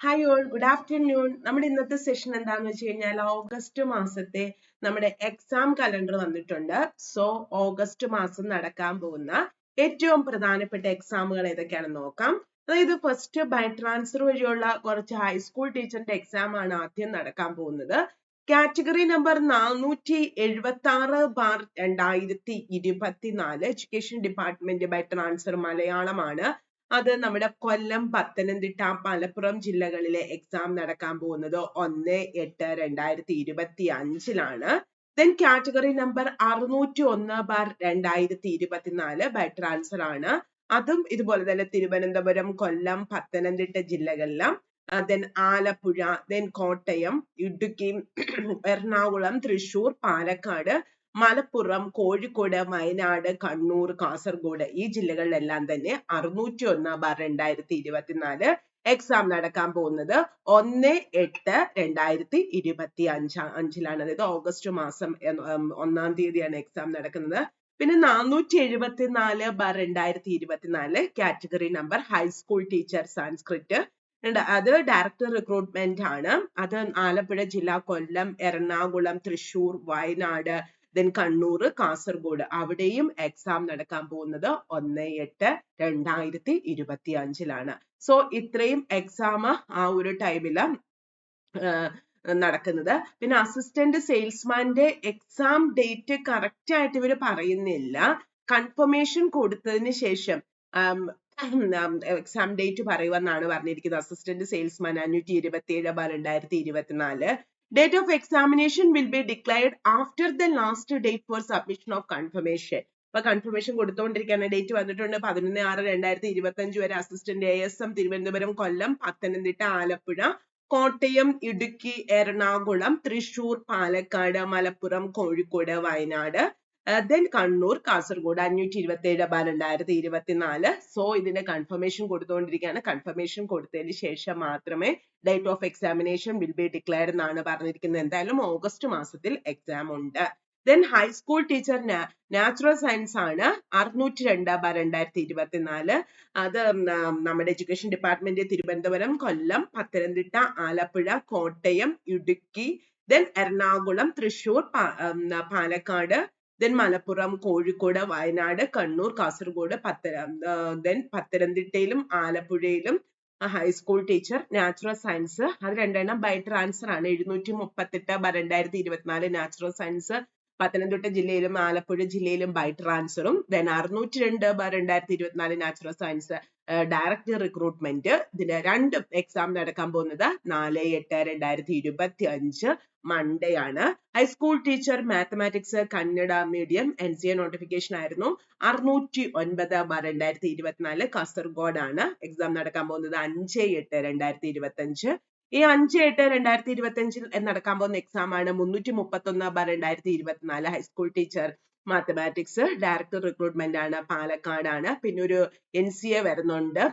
Hi all good afternoon നമ്മുടെ ഇന്നത്തെ session എന്താന്ന് വെച്ച് കഴിഞ്ഞാൽ ഓഗസ്റ്റ് മാസത്തെ നമ്മുടെ എക്സാം കലണ്ടർ വന്നിട്ടുണ്ട്. സോ ഓഗസ്റ്റ് മാസം നടക്കാൻ പോകുന്ന ഏറ്റവും പ്രധാനപ്പെട്ട എക്സാമുകൾ ഏതൊക്കെയാണെന്ന് നോക്കാം. അതായത് ഫസ്റ്റ് ബൈ ട്രാൻസ്ഫർ വഴിയുള്ള കുറച്ച് ഹൈസ്കൂൾ ടീച്ചറിന്റെ എക്സാം ആണ് ആദ്യം നടക്കാൻ പോകുന്നത്. കാറ്റഗറി നമ്പർ നാനൂറ്റി എഴുപത്തി ആറ് ബാർ രണ്ടായിരത്തി ഇരുപത്തിനാല് എഡ്യൂക്കേഷൻ ഡിപ്പാർട്ട്മെന്റ് ബൈ ട്രാൻസ്ഫർ മലയാളമാണ്. അത് നമ്മുടെ കൊല്ലം പത്തനംതിട്ട മലപ്പുറം ജില്ലകളിലെ എക്സാം നടക്കാൻ പോകുന്നത് ഒന്ന് എട്ട് രണ്ടായിരത്തി ഇരുപത്തി അഞ്ചിലാണ്. ദെൻ കാറ്റഗറി നമ്പർ അറുന്നൂറ്റി ഒന്ന് ബാർ രണ്ടായിരത്തി ഇരുപത്തിനാല് ബൈ ട്രാൻസ്ഫർ ആണ്. അതും ഇതുപോലെ തന്നെ തിരുവനന്തപുരം കൊല്ലം പത്തനംതിട്ട ജില്ലകളിലും. ദെൻ ആലപ്പുഴ ദെൻ കോട്ടയം ഇടുക്കി എറണാകുളം തൃശൂർ പാലക്കാട് മലപ്പുറം കോഴിക്കോട് വയനാട് കണ്ണൂർ കാസർഗോഡ് ഈ ജില്ലകളിലെല്ലാം തന്നെ അറുന്നൂറ്റി ഒന്ന് ബാർ രണ്ടായിരത്തി ഇരുപത്തിനാല് എക്സാം നടക്കാൻ പോകുന്നത് ഒന്ന് എട്ട് രണ്ടായിരത്തി ഇരുപത്തി അഞ്ച് അഞ്ചിലാണ്. അതായത് ഓഗസ്റ്റ് മാസം ഒന്നാം തീയതിയാണ് എക്സാം നടക്കുന്നത്. പിന്നെ നാനൂറ്റി എഴുപത്തി നാല് ബാർ രണ്ടായിരത്തി ഇരുപത്തിനാല് category number high school teacher Sanskrit അത് ഡയറക്ടർ റിക്രൂട്ട്മെന്റ് ആണ്. അത് ആലപ്പുഴ ജില്ല കൊല്ലം എറണാകുളം തൃശൂർ വയനാട് ദെൻ കണ്ണൂർ കാസർഗോഡ്. അവിടെയും എക്സാം നടക്കാൻ പോകുന്നത് ഒന്ന് എട്ട് രണ്ടായിരത്തി ഇരുപത്തി അഞ്ചിലാണ് സോ ഇത്രയും എക്സാം ആ ഒരു ടൈമിൽ നടക്കുന്നത്. പിന്നെ അസിസ്റ്റന്റ് സെയിൽസ്മാന്റെ എക്സാം ഡേറ്റ് കറക്റ്റ് ആയിട്ട് ഇവർ പറയുന്നില്ല. കൺഫർമേഷൻ കൊടുത്തതിന് ശേഷം എക്സാം ഡേറ്റ് പറയുമെന്നാണ് പറഞ്ഞിരിക്കുന്നത്. അസിസ്റ്റന്റ് സെയിൽസ്മാൻ അഞ്ഞൂറ്റി ഇരുപത്തി ഏഴ് ബാർ രണ്ടായിരത്തി ഇരുപത്തിനാല് Date of examination will be declared after the last date for submission of confirmation. ഇപ്പൊ കൺഫർമേഷൻ കൊടുത്തുകൊണ്ടിരിക്കുകയാണ് ഡേറ്റ് വന്നിട്ടുണ്ട് പതിനൊന്ന് ആറ് രണ്ടായിരത്തി ഇരുപത്തി അഞ്ച് വരെ assistant A S M Thiruvananthapuram Kollam Pathanamthitta Alappuzha Kottayam Idukki Ernakulam Thrissur Palakkad Malappuram Kozhikode Wayanad then Kannur Kasaragod അഞ്ഞൂറ്റി ഇരുപത്തി ഏഴ് ബാർ രണ്ടായിരത്തി ഇരുപത്തിനാല്. സോ ഇതിന്റെ കൺഫർമേഷൻ കൊടുത്തുകൊണ്ടിരിക്കുകയാണ് കൺഫർമേഷൻ കൊടുത്തതിന് ശേഷം മാത്രമേ date of examination will be declare എന്നാണ് പറഞ്ഞിരിക്കുന്നത്. എന്തായാലും ഓഗസ്റ്റ് മാസത്തിൽ എക്സാം ഉണ്ട്. Then high school teacher natural science ആണ്. അറുന്നൂറ്റി രണ്ട് ബാർ രണ്ടായിരത്തി ഇരുപത്തിനാല്. അത് നമ്മുടെ education department Thiruvananthapuram Kollam Pathanamthitta Alappuzha Kottayam Idukki then Ernakulam Thrissur Palakkad then Malappuram Kozhikode Wayanad Kannur Kasaragod പത്തന then പത്തനംതിട്ടയിലും ആലപ്പുഴയിലും ഹൈസ്കൂൾ ടീച്ചർ നാച്ചുറൽ സയൻസ് അത് രണ്ടെണ്ണം ബൈ ട്രാൻസ്ഫർ ആണ്. എഴുന്നൂറ്റി മുപ്പത്തെട്ട് ബ രണ്ടായിരത്തി ഇരുപത്തിനാല് നാച്ചുറൽ സയൻസ് പത്തനംതിട്ട ജില്ലയിലും ആലപ്പുഴ ജില്ലയിലും ബൈ ട്രാൻസ്ഫറും ദെൻ അറുന്നൂറ്റി രണ്ട് ബ രണ്ടായിരത്തി ഇരുപത്തിനാല് നാച്ചുറൽ സയൻസ് ഡയറക്റ്റ് റിക്രൂട്ട്മെന്റ് ഇതിന്റെ രണ്ട് എക്സാം നടക്കാൻ പോകുന്നത് നാല് എട്ട് രണ്ടായിരത്തി ഇരുപത്തി അഞ്ച് മൺഡേ ആണ്. High school teacher mathematics Kannada medium N C A notification ആയിരുന്നു. അറുന്നൂറ്റി ഒൻപത് ബാർ രണ്ടായിരത്തി ഇരുപത്തിനാല് കാസർഗോഡ് ആണ് എക്സാം നടക്കാൻ പോകുന്നത്. അഞ്ച് എട്ട് രണ്ടായിരത്തി ഇരുപത്തി അഞ്ച് ഈ അഞ്ച് എട്ട് രണ്ടായിരത്തി ഇരുപത്തി അഞ്ചിൽ നടക്കാൻ പോകുന്ന എക്സാം ആണ് മുന്നൂറ്റി മുപ്പത്തി ഒന്ന് ബാർ രണ്ടായിരത്തി ഇരുപത്തിനാല്. High school teacher mathematics director recruitment ആണ് പാലക്കാടാണ്. പിന്നെ ഒരു എൻ സി എ വരുന്നുണ്ട്.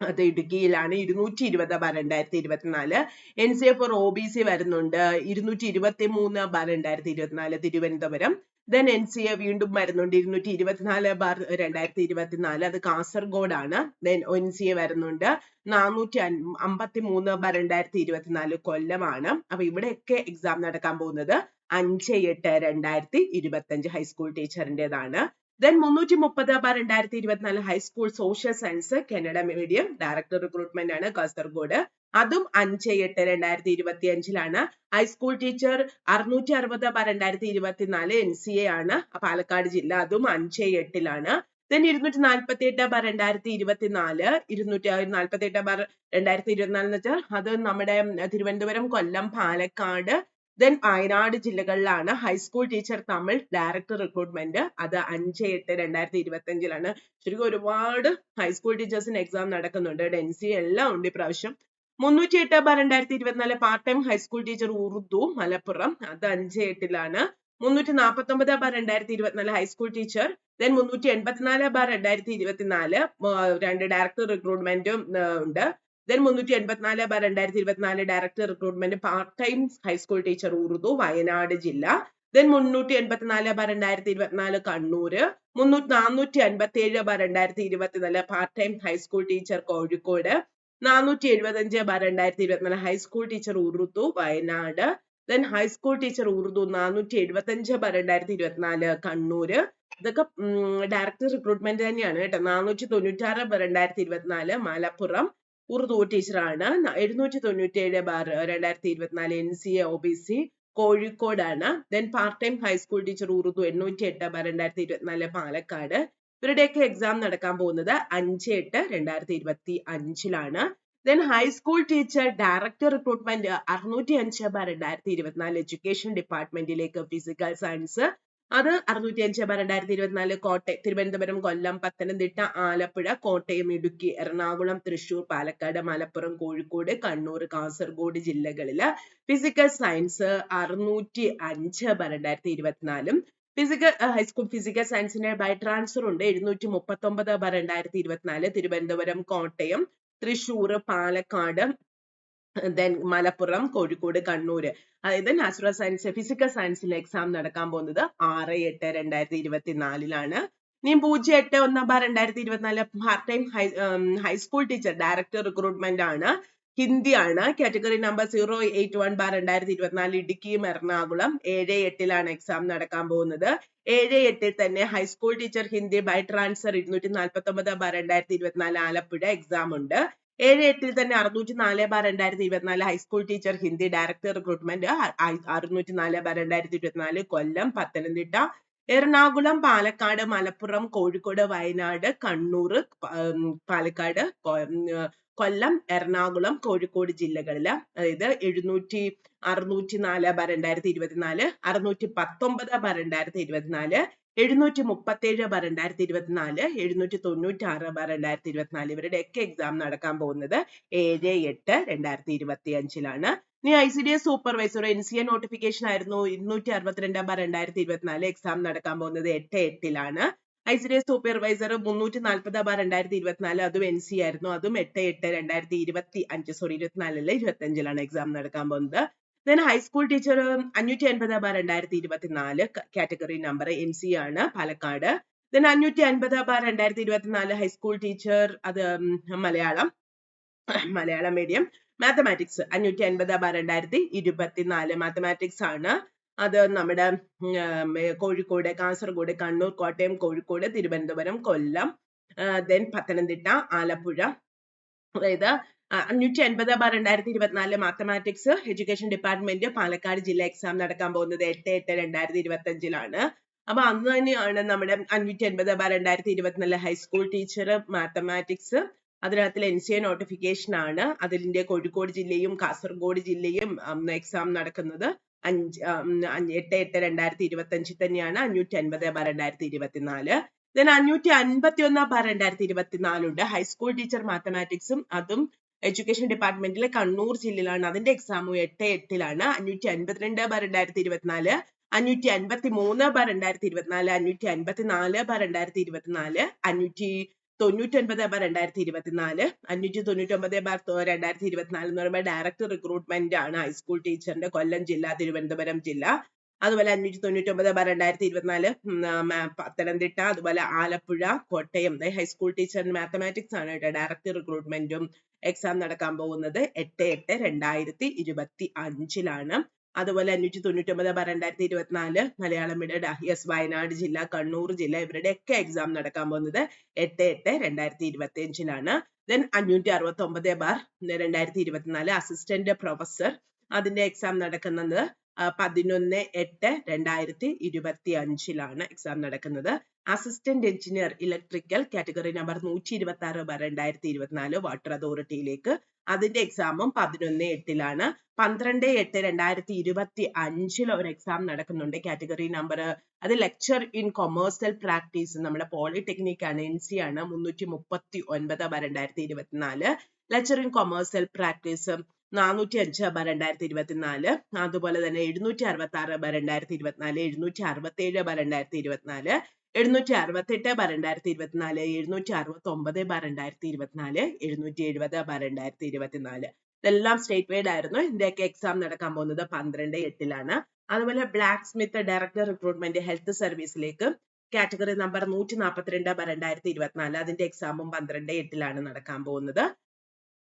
അത് ഇടുക്കിയിലാണ്. ഇരുന്നൂറ്റി ഇരുപത് ബാർ രണ്ടായിരത്തി ഇരുപത്തിനാല് N C A four O B C വരുന്നുണ്ട്. ഇരുന്നൂറ്റി ഇരുപത്തി മൂന്ന് ബാർ രണ്ടായിരത്തി ഇരുപത്തിനാല് Thiruvananthapuram. Then N C A വീണ്ടും വരുന്നുണ്ട്. ഇരുന്നൂറ്റി ഇരുപത്തിനാല് ബാർ രണ്ടായിരത്തി ഇരുപത്തിനാല് അത് കാസർഗോഡാണ്. ദെൻ എൻ സി എ വരുന്നുണ്ട്. നാനൂറ്റി അമ്പത്തി മൂന്ന് ബാർ രണ്ടായിരത്തി ഇരുപത്തിനാല് കൊല്ലമാണ്. അപ്പൊ ഇവിടെയൊക്കെ എക്സാം നടക്കാൻ പോകുന്നത്. അഞ്ച് എട്ട് രണ്ടായിരത്തി ഇരുപത്തി അഞ്ച് ഹൈസ്കൂൾ ടീച്ചറിന്റെതാണ് ദെൻ മുന്നൂറ്റി മുപ്പത് ബാർ രണ്ടായിരത്തി ഇരുപത്തിനാല് high school social science Kannada medium director recruitment ആണ് കാസർഗോഡ്. അതും അഞ്ച് എട്ട് രണ്ടായിരത്തി ഇരുപത്തി അഞ്ചിലാണ് ഹൈസ്കൂൾ ടീച്ചർ അറുന്നൂറ്റി അറുപത് ബാർ രണ്ടായിരത്തി ഇരുപത്തിനാല് എൻ സി എ ആണ്. പാലക്കാട് ജില്ല അതും അഞ്ച് എട്ടിലാണ്. ദെൻ ഇരുന്നൂറ്റി നാൽപ്പത്തി എട്ട് ബാർ രണ്ടായിരത്തി ഇരുപത്തിനാല് ഇരുന്നൂറ്റി നാൽപ്പത്തി എട്ട് ബാർ രണ്ടായിരത്തി ഇരുപത്തിനാല് എന്ന് വെച്ചാൽ അത് നമ്മുടെ തിരുവനന്തപുരം കൊല്ലം പാലക്കാട് ദെൻ വയനാട് ജില്ലകളിലാണ് high school teacher Tamil director recruitment അത് അഞ്ച് എട്ട് രണ്ടായിരത്തി ഇരുപത്തി അഞ്ചിലാണ് ശരിക്കും ഒരുപാട് ഹൈസ്കൂൾ ടീച്ചേഴ്സിന് എക്സാം നടക്കുന്നുണ്ട്. ഡെൻസി എല്ലാം ഉണ്ട് ഇപ്രാവശ്യം. മുന്നൂറ്റി എട്ട് ബാർ രണ്ടായിരത്തി ഇരുപത്തിനാല് part time high school teacher Urdu Malappuram. അത് അഞ്ച് എട്ടിലാണ്. മുന്നൂറ്റി നാൽപ്പത്തി ഒമ്പത് ബാർ രണ്ടായിരത്തി ഇരുപത്തിനാല് ഹൈസ്കൂൾ ടീച്ചർ ദെൻ മുന്നൂറ്റി എൺപത്തിനാല് ബാർ രണ്ടായിരത്തി ഇരുപത്തിനാല് രണ്ട് ഡയറക്ടർ റിക്രൂട്ട്മെന്റും ഉണ്ട്. ദെൻ മുന്നൂറ്റി എൺപത്തിനാല് ബൈ രണ്ടായിരത്തി ഇരുപത്തിനാല് director recruitment part time high school teacher Urdu Wayanad ജില്ല. ദെൻ മുന്നൂറ്റി എൺപത്തിനാല് ബൈ രണ്ടായിരത്തി ഇരുപത്തിനാല് കണ്ണൂര്. മുന്നൂറ്റി നാനൂറ്റി അൻപത്തി ഏഴ് ബൈ രണ്ടായിരത്തി ഇരുപത്തിനാല് part time high school teacher Kozhikode. നാനൂറ്റി എഴുപത്തഞ്ച് ബൈ രണ്ടായിരത്തി ഇരുപത്തിനാല് high school teacher Urdu Wayanad. Then high school teacher Urdu നാനൂറ്റി എഴുപത്തഞ്ച് ബൈ രണ്ടായിരത്തി ഇരുപത്തിനാല് കണ്ണൂര്. ഇതൊക്കെ ഡയറക്ടർ റിക്രൂട്ട്മെന്റ് തന്നെയാണ് കേട്ടോ. നാനൂറ്റി തൊണ്ണൂറ്റാറ് രണ്ടായിരത്തി ഇരുപത്തിനാല് മലപ്പുറം. ഉറുദു ടീച്ചറാണ് എഴുന്നൂറ്റി തൊണ്ണൂറ്റി ഏഴ് ബാർ രണ്ടായിരത്തി ഇരുപത്തിനാല് N C A O B C കോഴിക്കോടാണ്. Then part time high school teacher Urdu എണ്ണൂറ്റി എട്ട് ബാർ രണ്ടായിരത്തി ഇരുപത്തിനാല് പാലക്കാട്. ഇവരുടെയൊക്കെ എക്സാം നടക്കാൻ പോകുന്നത് അഞ്ച് എട്ട് രണ്ടായിരത്തി ഇരുപത്തി അഞ്ചിലാണ് then high school teacher director recruitment അറുന്നൂറ്റി അഞ്ച് ബാർ രണ്ടായിരത്തി ഇരുപത്തിനാല് എഡ്യൂക്കേഷൻ ഡിപ്പാർട്ട്മെന്റിലേക്ക് ഫിസിക്കൽ സയൻസ് അത് അറുന്നൂറ്റി അഞ്ച് ബാർ രണ്ടായിരത്തി ഇരുപത്തിനാല് കോട്ടയം തിരുവനന്തപുരം കൊല്ലം പത്തനംതിട്ട ആലപ്പുഴ കോട്ടയം ഇടുക്കി എറണാകുളം തൃശൂർ പാലക്കാട് മലപ്പുറം കോഴിക്കോട് കണ്ണൂർ കാസർഗോഡ് ജില്ലകളിൽ ഫിസിക്കൽ സയൻസ് അറുന്നൂറ്റി അഞ്ച് ബാർ രണ്ടായിരത്തി ഇരുപത്തിനാലും ഫിസിക്കൽ ഹൈസ്കൂൾ ഫിസിക്കൽ സയൻസിന്റെ ബൈ ട്രാൻസ്ഫർ ഉണ്ട് എഴുന്നൂറ്റി മുപ്പത്തി ഒമ്പത് ബാർ രണ്ടായിരത്തി ഇരുപത്തിനാല് തിരുവനന്തപുരം കോട്ടയം തൃശൂർ പാലക്കാട് ദെൻ മലപ്പുറം കോഴിക്കോട് കണ്ണൂര്. അതായത് നാച്ചുറൽ സയൻസ് ഫിസിക്കൽ സയൻസിൽ എക്സാം നടക്കാൻ പോകുന്നത് ആറ് എട്ട് രണ്ടായിരത്തി ഇരുപത്തിനാലിലാണ്. ഇനി പൂജ്യം എട്ട് ഒന്ന് ബാർ രണ്ടായിരത്തി ഇരുപത്തിനാല് part time high school teacher director recruitment ആണ്. ഹിന്ദി ആണ്. Category number zero eight one bar രണ്ടായിരത്തി ഇരുപത്തിനാല് ഇടുക്കിയും എറണാകുളം ഏഴ് എട്ടിലാണ് എക്സാം നടക്കാൻ പോകുന്നത്. ഏഴ് എട്ടിൽ തന്നെ high school teacher Hindi by transfer ഇരുന്നൂറ്റി നാൽപ്പത്തി ഒമ്പത് ബാർ രണ്ടായിരത്തി ഇരുപത്തിനാല് ആലപ്പുഴ എക്സാം ഉണ്ട്. ഏഴ് എട്ടിൽ തന്നെ അറുന്നൂറ്റി നാല് ബാർ രണ്ടായിരത്തി ഇരുപത്തിനാല് high school teacher Hindi director recruitment അറുന്നൂറ്റി നാല് ബാർ രണ്ടായിരത്തി ഇരുപത്തിനാല് കൊല്ലം പത്തനംതിട്ട എറണാകുളം പാലക്കാട് മലപ്പുറം കോഴിക്കോട് വയനാട് കണ്ണൂർ പാലക്കാട് കൊല്ലം എറണാകുളം കോഴിക്കോട് ജില്ലകളിൽ അതായത് എഴുന്നൂറ്റി അറുന്നൂറ്റി നാല് ബാർ രണ്ടായിരത്തി ഇരുപത്തിനാല് അറുന്നൂറ്റി പത്തൊമ്പത് ബാർ രണ്ടായിരത്തി ഇരുപത്തിനാല് എഴുന്നൂറ്റി മുപ്പത്തേഴ് ബാർ രണ്ടായിരത്തി ഇരുപത്തിനാല് എഴുന്നൂറ്റി തൊണ്ണൂറ്റി ആറ് ബാർ രണ്ടായിരത്തി ഇരുപത്തിനാല് ഇവരുടെയൊക്കെ എക്സാം നടക്കാൻ പോകുന്നത് ഏഴ് എട്ട് രണ്ടായിരത്തി ഇരുപത്തി അഞ്ചിലാണ് ഇനി I C D S supervisor N C A notification ആയിരുന്നു. ഇരുന്നൂറ്റി അറുപത്തിരണ്ട് ബാർ രണ്ടായിരത്തി ഇരുപത്തിനാല് എക്സാം നടക്കാൻ പോകുന്നത് എട്ട് എട്ടിലാണ്. I C D S supervisor മുന്നൂറ്റി നാൽപ്പത് ബാർ രണ്ടായിരത്തി ഇരുപത്തിനാല് അതും എൻ സി ആയിരുന്നു. അതും എട്ട് എട്ട് രണ്ടായിരത്തി ഇരുപത്തി അഞ്ച് സോറി ഇരുപത്തിനാലല്ല ഇരുപത്തി അഞ്ചിലാണ് എക്സാം നടക്കാൻ പോകുന്നത്. ദെൻ ഹൈസ്കൂൾ ടീച്ചർ അഞ്ഞൂറ്റി അൻപത് ബാർ രണ്ടായിരത്തി ഇരുപത്തിനാല് കാറ്റഗറി നമ്പർ എം സി ആണ് പാലക്കാട്. ദെൻ അഞ്ഞൂറ്റി അൻപത് ബാർ രണ്ടായിരത്തി ഇരുപത്തിനാല് ഹൈസ്കൂൾ ടീച്ചർ അത് മലയാളം. മലയാളം മീഡിയം മാത്തമാറ്റിക്സ് അഞ്ഞൂറ്റി അൻപത് ബാർ രണ്ടായിരത്തി ഇരുപത്തിനാല് മാത്തമാറ്റിക്സ് ആണ്. അത് നമ്മുടെ കോഴിക്കോട് കാസർഗോഡ് കണ്ണൂർ കോട്ടയം കോഴിക്കോട് തിരുവനന്തപുരം കൊല്ലം ദെൻ പത്തനംതിട്ട ആലപ്പുഴ. അതായത് അഞ്ഞൂറ്റി അൻപത് ബാർ രണ്ടായിരത്തി ഇരുപത്തിനാല് മാത്തമാറ്റിക്സ് എഡ്യൂക്കേഷൻ ഡിപ്പാർട്ട്മെന്റ് പാലക്കാട് ജില്ല എക്സാം നടക്കാൻ പോകുന്നത് എട്ട് എട്ട് രണ്ടായിരത്തി ഇരുപത്തി അഞ്ചിലാണ് അപ്പൊ അന്ന് തന്നെയാണ് നമ്മുടെ അഞ്ഞൂറ്റി അൻപത് ബാർ രണ്ടായിരത്തി ഇരുപത്തിനാല് ഹൈസ്കൂൾ ടീച്ചർ മാത്തമാറ്റിക്സ് അതിനകത്തിൽ എൻ സി എ നോട്ടിഫിക്കേഷൻ ആണ്. അതിന്റെ കോഴിക്കോട് ജില്ലയും കാസർഗോഡ് ജില്ലയും എക്സാം നടക്കുന്നത് അഞ്ച് എട്ട് എട്ട് രണ്ടായിരത്തി ഇരുപത്തി അഞ്ചിൽ തന്നെയാണ് അഞ്ഞൂറ്റി അൻപത് ബാർ രണ്ടായിരത്തി ഇരുപത്തിനാല് ദെൻ അഞ്ഞൂറ്റി അൻപത്തി ഒന്ന് ബാർ രണ്ടായിരത്തി ഇരുപത്തിനാലുണ്ട് ഹൈസ്കൂൾ ടീച്ചർ മാത്തമാറ്റിക്സും അതും എഡ്യൂക്കേഷൻ ഡിപ്പാർട്ട്മെന്റിലെ കണ്ണൂർ ജില്ലയിലാണ്. അതിന്റെ എക്സാം എട്ട് എട്ടിലാണ്. അഞ്ഞൂറ്റി അൻപത്തിരണ്ട് ബാർ രണ്ടായിരത്തി ഇരുപത്തിനാല് അഞ്ഞൂറ്റി അൻപത്തി മൂന്ന് ബാർ രണ്ടായിരത്തി ഇരുപത്തിനാല് അഞ്ഞൂറ്റി അൻപത്തി നാല് ബാർ രണ്ടായിരത്തി ഇരുപത്തിനാല് അഞ്ഞൂറ്റി തൊണ്ണൂറ്റി ഒൻപത് ബാർ രണ്ടായിരത്തി ഇരുപത്തിനാല് അഞ്ഞൂറ്റി തൊണ്ണൂറ്റി ഒമ്പത് ബാർ രണ്ടായിരത്തി ഇരുപത്തിനാല് എന്ന് പറയുമ്പോൾ ഡയറക്ടർ റിക്രൂട്ട്മെന്റ് ആണ്. ഹൈസ്കൂൾ ടീച്ചറിന്റെ കൊല്ലം ജില്ല തിരുവനന്തപുരം ജില്ല. അതുപോലെ അഞ്ഞൂറ്റി തൊണ്ണൂറ്റി ഒമ്പത് ബാർ രണ്ടായിരത്തി ഇരുപത്തിനാല് പത്തനംതിട്ട അതുപോലെ Alappuzha Kottayam. High school teacher mathematics ആണ് കേട്ടോ ഡയറക്ടർ റിക്രൂട്ട്മെന്റും എക്സാം നടക്കാൻ പോകുന്നത്. എട്ട് എട്ട് രണ്ടായിരത്തി ഇരുപത്തി അഞ്ചിലാണ് അതുപോലെ അഞ്ഞൂറ്റി തൊണ്ണൂറ്റി ഒമ്പത് ബാർ രണ്ടായിരത്തി ഇരുപത്തിനാല് മലയാളം മീഡിയം എസ് വയനാട് ജില്ല കണ്ണൂർ ജില്ല ഇവരുടെയൊക്കെ എക്സാം നടക്കാൻ പോകുന്നത് എട്ട് എട്ട് രണ്ടായിരത്തി ഇരുപത്തി അഞ്ചിലാണ് ദെൻ അഞ്ഞൂറ്റി അറുപത്തി ഒമ്പത് ബാർ രണ്ടായിരത്തി ഇരുപത്തിനാല് അസിസ്റ്റന്റ് പ്രൊഫസർ അതിന്റെ എക്സാം നടക്കുന്നത് പതിനൊന്ന് എട്ട് രണ്ടായിരത്തി ഇരുപത്തി അഞ്ചിലാണ് എക്സാം നടക്കുന്നത്. Assistant engineer electrical category number നൂറ്റി ഇരുപത്തി ആറ് ബാർ രണ്ടായിരത്തി ഇരുപത്തിനാല് വാട്ടർ അതോറിറ്റിയിലേക്ക് അതിന്റെ എക്സാമും പതിനൊന്ന് എട്ടിലാണ്. പന്ത്രണ്ട് എട്ട് രണ്ടായിരത്തി ഇരുപത്തി അഞ്ചിൽ ഒരു എക്സാം നടക്കുന്നുണ്ട്. കാറ്റഗറി നമ്പർ അത് ലെക്ചർ ഇൻ കൊമേഴ്സ്യൽ പ്രാക്ടീസ് നമ്മുടെ പോളിടെക്നിക് ആണ് എൻ സി ആണ്. മുന്നൂറ്റി മുപ്പത്തി ഒൻപത് ബാർ രണ്ടായിരത്തി ഇരുപത്തിനാല് ലെക്ചർ ഇൻ കൊമേഴ്സ്യൽ പ്രാക്ടീസ് നാനൂറ്റി അഞ്ച് ബാർ രണ്ടായിരത്തി ഇരുപത്തിനാല് അതുപോലെ തന്നെ എഴുന്നൂറ്റി അറുപത്തി ആറ് ബാർ രണ്ടായിരത്തി ഇരുപത്തിനാല് എഴുന്നൂറ്റി അറുപത്തി ഏഴ് ബാർ രണ്ടായിരത്തി ഇരുപത്തിനാല് എഴുന്നൂറ്റി അറുപത്തെട്ട് ബാർ രണ്ടായിരത്തി ഇരുപത്തിനാല് എഴുന്നൂറ്റി അറുപത്തി ഒമ്പത് ബാർ രണ്ടായിരത്തി ഇരുപത്തിനാല് എഴുന്നൂറ്റി എഴുപത് ബാർ രണ്ടായിരത്തി ഇരുപത്തിനാല് ഇതെല്ലാം സ്റ്റേറ്റ് വൈഡ് ആയിരുന്നു ഇതിന്റെയൊക്കെ എക്സാം നടക്കാൻ പോകുന്നത് പന്ത്രണ്ട് എട്ടിലാണ്. അതുപോലെ blacksmith director recruitment health സർവീസിലേക്ക് കാറ്റഗറി നമ്പർ നൂറ്റി നാൽപ്പത്തിരണ്ട് ബാർ രണ്ടായിരത്തി ഇരുപത്തിനാല് അതിന്റെ എക്സാമും പന്ത്രണ്ട് എട്ടിലാണ് നടക്കാൻ പോകുന്നത്.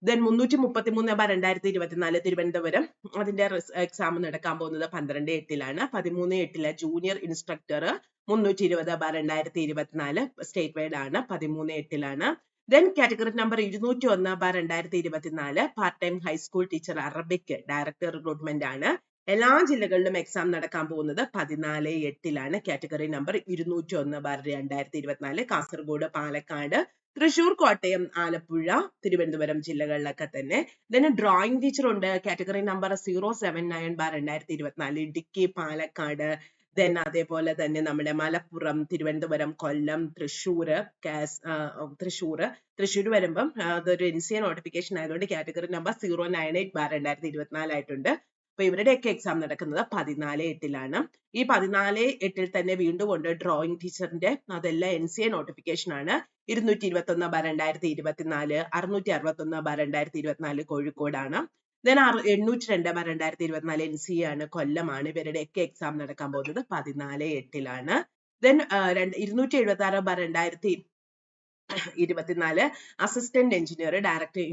ദെൻ മുന്നൂറ്റി മുപ്പത്തി മൂന്ന് ബാർ രണ്ടായിരത്തി ഇരുപത്തിനാല് തിരുവനന്തപുരം. അതിന്റെ എക്സാം നടക്കാൻ പോകുന്നത് പന്ത്രണ്ട് എട്ടിലാണ്. പതിമൂന്ന് എട്ടിലെ ജൂനിയർ ഇൻസ്ട്രക്ടർ മുന്നൂറ്റി ഇരുപത് ബാർ രണ്ടായിരത്തി ഇരുപത്തിനാല് സ്റ്റേറ്റ് വൈഡ് ആണ്. പതിമൂന്ന് എട്ടിലാണ്. ദെൻ കാറ്റഗറി നമ്പർ ഇരുന്നൂറ്റി ഒന്ന് ബാർ രണ്ടായിരത്തി ഇരുപത്തിനാല് part time high school teacher Arabic director recruitment ആണ്. എല്ലാ ജില്ലകളിലും എക്സാം നടക്കാൻ പോകുന്നത് പതിനാല് എട്ടിലാണ്. കാറ്റഗറി നമ്പർ ഇരുന്നൂറ്റി ഒന്ന് ബാർ രണ്ടായിരത്തി ഇരുപത്തിനാല് കാസർഗോഡ് പാലക്കാട് തൃശൂർ കോട്ടയം ആലപ്പുഴ തിരുവനന്തപുരം ജില്ലകളിലൊക്കെ തന്നെ. ദന ഡ്രോയിങ് ടീച്ചർ ഉണ്ട്. Category number zero seven nine bar രണ്ടായിരത്തി ഇരുപത്തിനാല്. ഇടുക്കി പാലക്കാട് ദെൻ അതേപോലെ തന്നെ നമ്മുടെ മലപ്പുറം തിരുവനന്തപുരം കൊല്ലം തൃശ്ശൂർ തൃശ്ശൂർ തൃശ്ശൂർ വരുമ്പം അതൊരു എൻ സി എ നോട്ടിഫിക്കേഷൻ ആയതുകൊണ്ട് category number zero nine eight bar രണ്ടായിരത്തി ഇരുപത്തിനാലായിട്ടുണ്ട് അപ്പൊ ഇവരുടെയൊക്കെ എക്സാം നടക്കുന്നത് പതിനാല് എട്ടിലാണ്. ഈ പതിനാല് എട്ടിൽ തന്നെ വീണ്ടും ഉണ്ട് ഡ്രോയിങ് ടീച്ചറിന്റെ അതെല്ലാം എൻ സി എ നോട്ടിഫിക്കേഷൻ ആണ്. ഇരുന്നൂറ്റി ഇരുപത്തി ഒന്ന് ബാർ രണ്ടായിരത്തി ഇരുപത്തിനാല് അറുന്നൂറ്റി അറുപത്തി ഒന്ന് ബാർ രണ്ടായിരത്തി ഇരുപത്തിനാല് കോഴിക്കോടാണ്. ദെൻ എണ്ണൂറ്റി രണ്ട് ബാർ രണ്ടായിരത്തി ഇരുപത്തിനാല് എൻ സി ആണ് കൊല്ലമാണ് ഇവരുടെയൊക്കെ എക്സാം നടക്കാൻ പോകുന്നത് പതിനാല് എട്ടിലാണ്. ദെൻ ഇരുന്നൂറ്റി എഴുപത്തി ആറ് ബാർ രണ്ടായിരത്തി ഇരുപത്തിനാല് അസിസ്റ്റന്റ് എഞ്ചിനീയർ ഡയറക്ടർ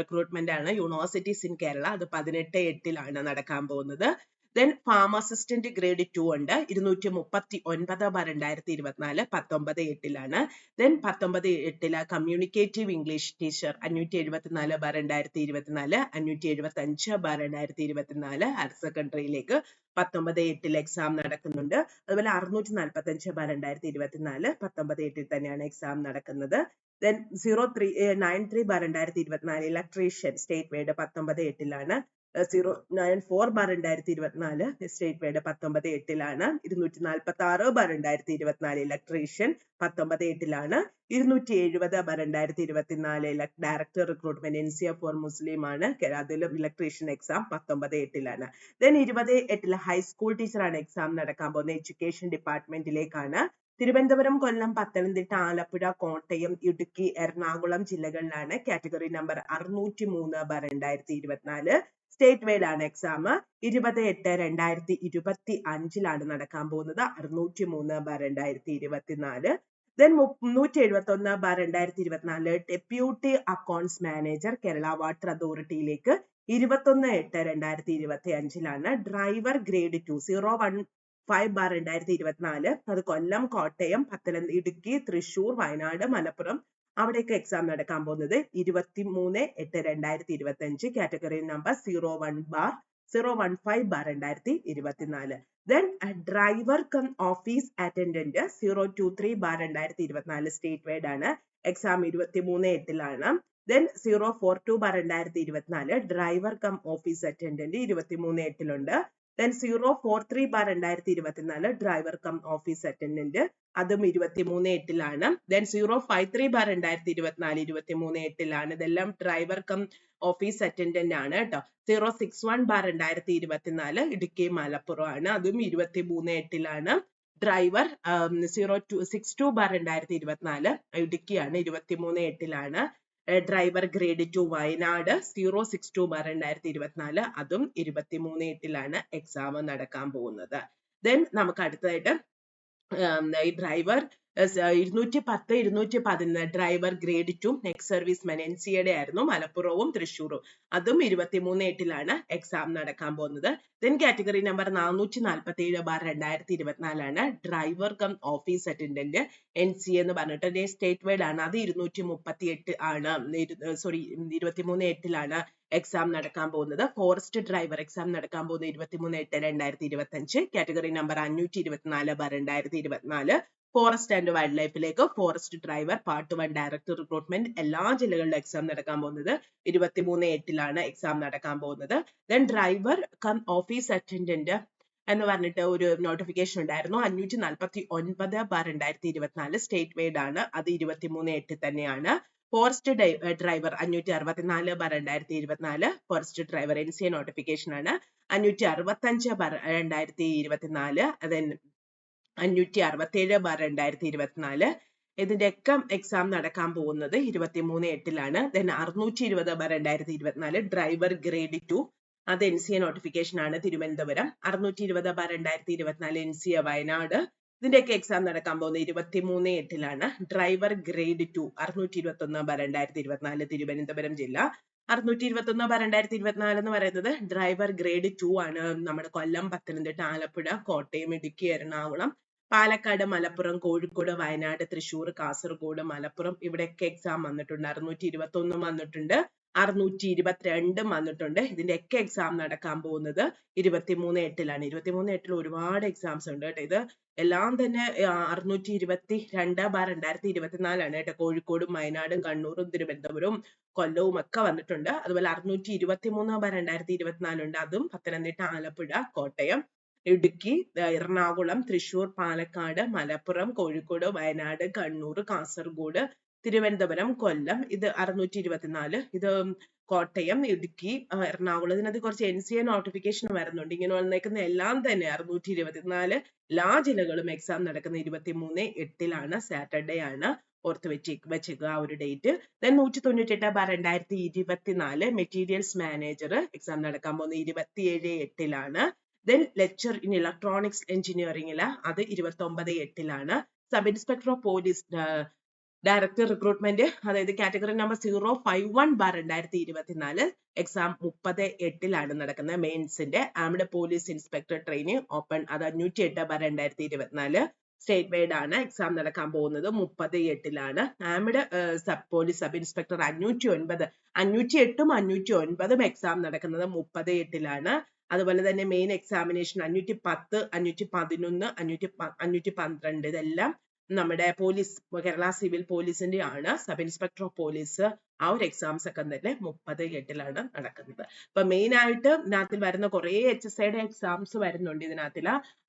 റിക്രൂട്ട്മെന്റ് ആണ് യൂണിവേഴ്സിറ്റീസ് ഇൻ കേരള അത് പതിനെട്ട് എട്ടിലാണ് നടക്കാൻ പോകുന്നത്. Then farm assistant grade two ഉണ്ട്. ഇരുന്നൂറ്റി മുപ്പത്തി ഒൻപത് ബാർ രണ്ടായിരത്തി ഇരുപത്തിനാല് പത്തൊമ്പത് എട്ടിലാണ്. ദെൻ പത്തൊമ്പത് എട്ടിൽ കമ്മ്യൂണിക്കേറ്റീവ് ഇംഗ്ലീഷ് ടീച്ചർ അഞ്ഞൂറ്റി എഴുപത്തിനാല് ബാർ രണ്ടായിരത്തി ഇരുപത്തിനാല് അഞ്ഞൂറ്റി എഴുപത്തി അഞ്ച് ബാർ രണ്ടായിരത്തി ഇരുപത്തിനാല് ഹയർ സെക്കൻഡറിയിലേക്ക് പത്തൊമ്പത് എട്ടിൽ എക്സാം നടക്കുന്നുണ്ട്. അതുപോലെ അറുന്നൂറ്റി നാൽപ്പത്തി അഞ്ച് ബാർ രണ്ടായിരത്തി ഇരുപത്തിനാല് പത്തൊമ്പത് എട്ടിൽ തന്നെയാണ് എക്സാം നടക്കുന്നത്. Then zero three nine three bar രണ്ടായിരത്തി ഇരുപത്തിനാല് ഇലക്ട്രീഷ്യൻ സ്റ്റേറ്റ് വേഡ് പത്തൊമ്പത് എട്ടിലാണ്. സീറോ നയൻ ഫോർ ബാർ രണ്ടായിരത്തി ഇരുപത്തിനാല് സ്റ്റേറ്റ് വേഡ് പത്തൊമ്പത് എട്ടിലാണ്. ഇരുന്നൂറ്റി നാൽപ്പത്തി ആറ് ബാർ രണ്ടായിരത്തി ഇരുപത്തിനാല് ഇലക്ട്രീഷ്യൻ പത്തൊമ്പത് എട്ടിലാണ്. ഇരുന്നൂറ്റി എഴുപത് ബാർ രണ്ടായിരത്തി ഇരുപത്തിനാല് director recruitment N C for Muslim ആണ്. അതിലും ഇലക്ട്രീഷ്യൻ എക്സാം പത്തൊമ്പത് എട്ടിലാണ്. ദെൻ ഇരുപത് എട്ടിൽ ഹൈസ്കൂൾ ടീച്ചറാണ് എക്സാം നടക്കാൻ പോകുന്നത്. എഡ്യൂക്കേഷൻ ഡിപ്പാർട്ട്മെന്റിലേക്കാണ് തിരുവനന്തപുരം കൊല്ലം പത്തനംതിട്ട ആലപ്പുഴ കോട്ടയം ഇടുക്കി എറണാകുളം ജില്ലകളിലാണ്. കാറ്റഗറി നമ്പർ അറുന്നൂറ്റി മൂന്ന് ബാർ രണ്ടായിരത്തി ഇരുപത്തിനാല് സ്റ്റേറ്റ് വൈഡ് ആണ് എക്സാം ഇരുപത് എട്ട് രണ്ടായിരത്തി ഇരുപത്തി അഞ്ചിലാണ് നടക്കാൻ പോകുന്നത്. അറുന്നൂറ്റി മൂന്ന് ബാർ രണ്ടായിരത്തി ഇരുപത്തിനാല്. ദെൻ മുന്നൂറ്റി എഴുപത്തി ഒന്ന് ബാർ രണ്ടായിരത്തി ഇരുപത്തിനാല് deputy accounts manager Kerala water അതോറിറ്റിയിലേക്ക് ഇരുപത്തൊന്ന് എട്ട് രണ്ടായിരത്തി ഇരുപത്തി അഞ്ചിലാണ് driver grade two zero one five bar രണ്ടായിരത്തി ഇരുപത്തിനാല്. അത് കൊല്ലം കോട്ടയം പത്തനംതിട്ട ഇടുക്കി തൃശൂർ വയനാട് മലപ്പുറം അവിടെയൊക്കെ എക്സാം നടക്കാൻ പോകുന്നത് ഇരുപത്തി മൂന്ന് എട്ട് രണ്ടായിരത്തി ഇരുപത്തി അഞ്ച് category number zero one bar zero one five bar രണ്ടായിരത്തി ഇരുപത്തിനാല് then driver cum office attendant zero two three bar രണ്ടായിരത്തി ഇരുപത്തിനാല് സ്റ്റേറ്റ് വൈഡ് ആണ്. എക്സാം ഇരുപത്തി മൂന്ന് എട്ടിലാണ്. Then zero four two bar രണ്ടായിരത്തി ഇരുപത്തിനാല് ഡ്രൈവർ കം ഓഫീസ് അറ്റൻഡന്റ് ഇരുപത്തി മൂന്ന് എട്ടിലുണ്ട്. Then zero four three bar രണ്ടായിരത്തി ഇരുപത്തിനാല് ഡ്രൈവർ കം ഓഫീസ് അറ്റൻഡന്റ് അതും ഇരുപത്തി മൂന്ന് എട്ടിലാണ്. Then zero five three bar രണ്ടായിരത്തി ഇരുപത്തിനാല് ഇരുപത്തി മൂന്ന് എട്ടിലാണ്. ഇതെല്ലാം ഡ്രൈവർ കം ഓഫീസ് അറ്റൻഡന്റ് ആണ് കേട്ടോ സീറോ സിക്സ് വൺ ബാർ രണ്ടായിരത്തി ഇരുപത്തിനാല് ഇടുക്കി മലപ്പുറം ആണ് അതും ഇരുപത്തി മൂന്ന് എട്ടിലാണ് driver zero two six two bar രണ്ടായിരത്തി ഇരുപത്തിനാല് ഇടുക്കിയാണ്. ഇരുപത്തി മൂന്ന് എട്ടിലാണ്. Driver grade two Wayanad zero six two bar രണ്ടായിരത്തി ഇരുപത്തിനാല്. അതും ഇരുപത്തി മൂന്ന് എട്ടിലാണ് എക്സാം നടക്കാൻ പോകുന്നത്. ദെൻ നമുക്ക് അടുത്തതായിട്ട് ഈ ഡ്രൈവർ ഇരുന്നൂറ്റി പത്ത് ഇരുന്നൂറ്റി പതിനൊന്ന് driver grade two next service men N സിയുടെ ആയിരുന്നു മലപ്പുറവും തൃശ്ശൂരും അതും ഇരുപത്തിമൂന്ന് എട്ടിലാണ് എക്സാം നടക്കാൻ പോകുന്നത്. ദെൻ കാറ്റഗറി നമ്പർ നാനൂറ്റി നാൽപ്പത്തി ഏഴ് ബാർ രണ്ടായിരത്തി ഇരുപത്തിനാലാണ് driver cum office attendant N C എന്ന് പറഞ്ഞിട്ട് സ്റ്റേറ്റ് വൈഡ് ആണ്. അത് ഇരുന്നൂറ്റി മുപ്പത്തി എട്ട് ആണ് സോറി ഇരുപത്തിമൂന്ന് എട്ടിലാണ് എക്സാം നടക്കാൻ പോകുന്നത്. ഫോറസ്റ്റ് ഡ്രൈവർ എക്സാം നടക്കാൻ പോകുന്നത് ഇരുപത്തിമൂന്ന് എട്ട് രണ്ടായിരത്തി ഇരുപത്തി അഞ്ച് കാറ്റഗറി നമ്പർ അഞ്ഞൂറ്റി ഇരുപത്തിനാല് ബാർ രണ്ടായിരത്തി ഇരുപത്തിനാല് ഫോറസ്റ്റ് ആൻഡ് വൈൽഡ് ലൈഫിലേക്ക് forest driver part one director recruitment എല്ലാ ജില്ലകളിലും എക്സാം നടക്കാൻ പോകുന്നത്. ഇരുപത്തിമൂന്ന് എട്ടിലാണ് എക്സാം നടക്കാൻ പോകുന്നത്. Then driver cum office attendant എന്ന് പറഞ്ഞിട്ട് ഒരു നോട്ടിഫിക്കേഷൻ ഉണ്ടായിരുന്നു. അഞ്ഞൂറ്റി നാൽപ്പത്തി ഒൻപത് ബാർ രണ്ടായിരത്തി ഇരുപത്തിനാല് സ്റ്റേറ്റ് വൈഡ് ആണ്. അത് ഇരുപത്തിമൂന്ന് എട്ടിൽ തന്നെയാണ്. ഫോറസ്റ്റ് ഡ്രൈവർ അഞ്ഞൂറ്റി അറുപത്തിനാല് ബാർ രണ്ടായിരത്തി ഇരുപത്തിനാല് forest driver N C A notification ആണ്. അഞ്ഞൂറ്റി അറുപത്തി അഞ്ച് ബാർ രണ്ടായിരത്തി ഇരുപത്തിനാല് ദെൻ അഞ്ഞൂറ്റി അറുപത്തേഴ് ബാർ രണ്ടായിരത്തി ഇരുപത്തിനാല് ഇതിന്റെയൊക്കെ എക്സാം നടക്കാൻ പോകുന്നത് ഇരുപത്തിമൂന്ന് എട്ടിലാണ്. ദെൻ അറുന്നൂറ്റി ഇരുപത് ബാർ രണ്ടായിരത്തി ഇരുപത്തിനാല് ഡ്രൈവർ ഗ്രേഡ് ടു അത് എൻ സി എ നോട്ടിഫിക്കേഷൻ ആണ് തിരുവനന്തപുരം. അറുന്നൂറ്റി ഇരുപത് ബാർ രണ്ടായിരത്തി ഇരുപത്തിനാല് എൻ സി എ വയനാട് ഇതിന്റെയൊക്കെ എക്സാം നടക്കാൻ പോകുന്നത് ഇരുപത്തിമൂന്ന് എട്ടിലാണ്. ഡ്രൈവർ ഗ്രേഡ് ടു അറുന്നൂറ്റി ഇരുപത്തി ഒന്ന് ബാർ രണ്ടായിരത്തി ഇരുപത്തിനാല് തിരുവനന്തപുരം ജില്ല. അറുന്നൂറ്റി ഇരുപത്തി ഒന്ന് രണ്ടായിരത്തി ഇരുപത്തിനാല് എന്ന് പറയുന്നത് ഡ്രൈവർ ഗ്രേഡ് ടു ആണ്. നമ്മുടെ കൊല്ലം പത്തനംതിട്ട ആലപ്പുഴ കോട്ടയം ഇടുക്കി എറണാകുളം പാലക്കാട് മലപ്പുറം കോഴിക്കോട് വയനാട് തൃശൂർ കാസർഗോഡ് മലപ്പുറം ഇവിടെയൊക്കെ എക്സാം വന്നിട്ടുണ്ട്. അറുന്നൂറ്റി ഇരുപത്തി ഒന്നും വന്നിട്ടുണ്ട്. അറുന്നൂറ്റി ഇരുപത്തിരണ്ടും വന്നിട്ടുണ്ട്. ഇതിന്റെ ഒക്കെ എക്സാം നടക്കാൻ പോകുന്നത് ഇരുപത്തിമൂന്ന് എട്ടിലാണ്. ഇരുപത്തിമൂന്ന് എട്ടിൽ ഒരുപാട് എക്സാംസ് ഉണ്ട് കേട്ടോ. ഇത് എല്ലാം തന്നെ അറുന്നൂറ്റി ഇരുപത്തി രണ്ട് ബാർ രണ്ടായിരത്തി ഇരുപത്തിനാലാണ് കേട്ടോ. കോഴിക്കോടും വയനാടും കണ്ണൂരും തിരുവനന്തപുരവും കൊല്ലവും ഒക്കെ വന്നിട്ടുണ്ട്. അതുപോലെ അറുന്നൂറ്റി ഇരുപത്തി മൂന്ന് ബാർ രണ്ടായിരത്തി ഇരുപത്തിനാലുണ്ട് അതും പത്തനംതിട്ട ആലപ്പുഴ കോട്ടയം ഇടുക്കി എറണാകുളം തൃശൂർ പാലക്കാട് മലപ്പുറം കോഴിക്കോട് വയനാട് കണ്ണൂർ കാസർഗോഡ് തിരുവനന്തപുരം കൊല്ലം ഇത് അറുന്നൂറ്റി ഇരുപത്തിനാല് ഇത് കോട്ടയം ഇടുക്കി എറണാകുളം ഇതിനകത്ത് കുറച്ച് എൻ സി എ നോട്ടിഫിക്കേഷൻ വരുന്നുണ്ട്. ഇങ്ങനെ വന്നേക്കുന്ന എല്ലാം തന്നെ അറുന്നൂറ്റി ഇരുപത്തിനാല് എല്ലാ ജില്ലകളും എക്സാം നടക്കുന്ന ഇരുപത്തി മൂന്ന് എട്ടിലാണ്. സാറ്റർഡേ ആണ്. ഓർത്ത് വെച്ച് വെച്ചേക്കുക ആ ഒരു ഡേറ്റ് ദെൻ നൂറ്റി തൊണ്ണൂറ്റി എട്ട് ബാർ രണ്ടായിരത്തി ഇരുപത്തിനാല് മെറ്റീരിയൽസ് മാനേജർ എക്സാം നടക്കാൻ പോകുന്നത് ഇരുപത്തിയേഴ് എട്ടിലാണ്. ദെൻ ലെക്ചർ ഇൻ ഇലക്ട്രോണിക്സ് എഞ്ചിനീയറിംഗിൽ അത് ഇരുപത്തി ഒമ്പത് എട്ടിലാണ് sub inspector of police director recruitment അതായത് category number zero five one bar രണ്ടായിരത്തി ഇരുപത്തിനാല് എക്സാം മുപ്പത് എട്ടിലാണ് നടക്കുന്നത്. മെയിൻസിന്റെ armed police inspector training open അത് അഞ്ഞൂറ്റി എട്ട് ബാർ രണ്ടായിരത്തി ഇരുപത്തിനാല് സ്റ്റേറ്റ് വൈഡ് ആണ് എക്സാം നടക്കാൻ പോകുന്നത്. മുപ്പത് എട്ടിലാണ്. Armed sub police sub inspector അഞ്ഞൂറ്റി ഒൻപത് അഞ്ഞൂറ്റി എട്ടും അഞ്ഞൂറ്റി ഒൻപതും എക്സാം നടക്കുന്നത് മുപ്പത് എട്ടിലാണ്. അതുപോലെ തന്നെ മെയിൻ എക്സാമിനേഷൻ അഞ്ഞൂറ്റി പത്ത് അഞ്ഞൂറ്റി പതിനൊന്ന് അഞ്ഞൂറ്റി അഞ്ഞൂറ്റി പന്ത്രണ്ട് ഇതെല്ലാം നമ്മുടെ പോലീസ് കേരള സിവിൽ പോലീസിന്റെ ആണ്. സബ് ഇൻസ്പെക്ടർ ഓഫ് പോലീസ് ആ ഒരു എക്സാംസ് ഒക്കെ തന്നെ മുപ്പത് എട്ടിലാണ് നടക്കുന്നത്. അപ്പൊ മെയിൻ ആയിട്ട് ഇതിനകത്തിൽ വരുന്ന കുറെ എച്ച് എസ് ഐയുടെ എക്സാംസ് വരുന്നുണ്ട് ഇതിനകത്തിൽ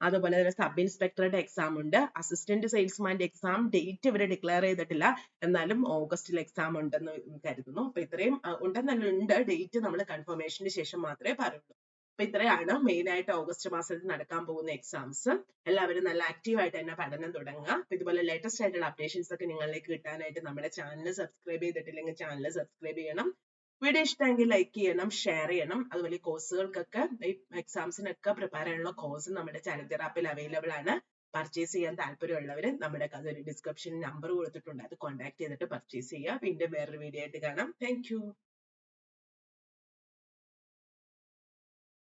അതുപോലെ തന്നെ സബ് ഇൻസ്പെക്ടറുടെ എക്സാം ഉണ്ട്. അസിസ്റ്റന്റ് സെയിൽസ്മാന്റെ എക്സാം ഡേറ്റ് ഇവരെ ഡിക്ലെയർ ചെയ്തിട്ടില്ല. എന്നാലും ഓഗസ്റ്റിൽ എക്സാം ഉണ്ടെന്ന് കരുതുന്നു. അപ്പൊ ഇത്രയും ഉണ്ടെന്നല്ല ഉണ്ട്. ഡേറ്റ് നമ്മൾ കൺഫർമേഷന് ശേഷം മാത്രമേ പറയുള്ളൂ. അപ്പൊ ഇത്രയാണ് മെയിൻ ആയിട്ട് ഓഗസ്റ്റ് മാസത്തിൽ നടക്കാൻ പോകുന്ന എക്സാംസ് എല്ലാവരും നല്ല ആക്റ്റീവ് ആയിട്ട് തന്നെ പഠനം തുടങ്ങുക. ഇതുപോലെ ലേറ്റസ്റ്റ് ആയിട്ടുള്ള അപ്ഡേഷൻസ് ഒക്കെ നിങ്ങളിലേക്ക് കിട്ടാനായിട്ട് നമ്മുടെ ചാനൽ സബ്സ്ക്രൈബ് ചെയ്തിട്ടില്ലെങ്കിൽ ചാനൽ സബ്സ്ക്രൈബ് ചെയ്യണം. വീഡിയോ ഇഷ്ടമെങ്കിൽ ലൈക്ക് ചെയ്യണം ഷെയർ ചെയ്യണം. അതുപോലെ കോഴ്സുകൾക്കൊക്കെ ഈ എക്സാംസിനൊക്കെ പ്രിപ്പയർ ചെയ്യാനുള്ള കോഴ്സ് നമ്മുടെ ചാനൽ ആപ്പിൽ അവൈലബിൾ ആണ്. പർച്ചേസ് ചെയ്യാൻ താല്പര്യമുള്ളവർ നമ്മുടെ അതൊരു ഡിസ്ക്രിപ്ഷൻ നമ്പർ കൊടുത്തിട്ടുണ്ട്. അത് കോൺടാക്ട് ചെയ്തിട്ട് പർച്ചേസ് ചെയ്യുക. വീണ്ടും വേറൊരു വീഡിയോ ആയിട്ട് കാണാം. താങ്ക്